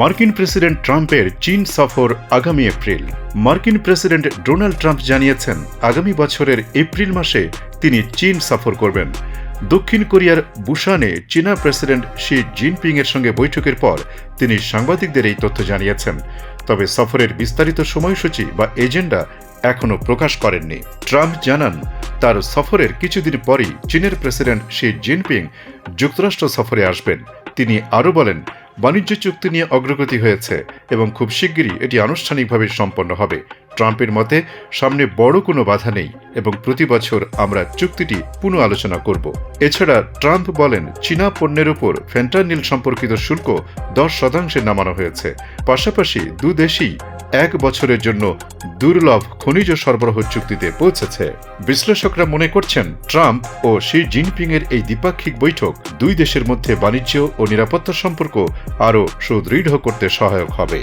মার্কিন প্রেসিডেন্ট ট্রাম্পের চীন সফর আগামী এপ্রিল। মার্কিন প্রেসিডেন্ট ডোনাল্ড ট্রাম্প জানিয়েছেন, আগামী বছরের এপ্রিল মাসে তিনি চীন সফর করবেন। দক্ষিণ কোরিয়ার বুসানে চীনা প্রেসিডেন্ট শি জিনপিং এর সঙ্গে বৈঠকের পর তিনি সাংবাদিকদের এই তথ্য জানিয়েছেন। তবে সফরের বিস্তারিত সময়সূচি বা এজেন্ডা এখনও প্রকাশ করেননি। ট্রাম্প জানান, তার সফরের কিছুদিন পরই চীনের প্রেসিডেন্ট শি জিনপিং যুক্তরাষ্ট্র সফরে আসবেন। তিনি আরও বলেন বাণিজ্য চুক্তি নিয়ে অগ্রগতি হয়েছে এবং খুব শিগগিরই এটি আনুষ্ঠানিকভাবে সম্পন্ন হবে। ট্রাম্পের মতে, সামনে বড় কোনো বাধা নেই এবং প্রতি বছর আমরা চুক্তিটি পুনঃ আলোচনা করব। এছাড়া ট্রাম্প বলেন, চীনা পণ্যের উপর ফেন্টানিল সম্পর্কিত শুল্ক দশ শতাংশে নামানো হয়েছে। পাশাপাশি দু দেশই এক বছরের জন্য দুর্লভ খনিজ সরবরাহ চুক্তিতে পৌঁছেছে। বিশ্লেষকরা মনে করছেন, ট্রাম্প ও শি জিনপিং এর এই দ্বিপাক্ষিক বৈঠক দুই দেশের মধ্যে বাণিজ্য ও নিরাপত্তা সম্পর্ক আরও সুদৃঢ় করতে সহায়ক হবে।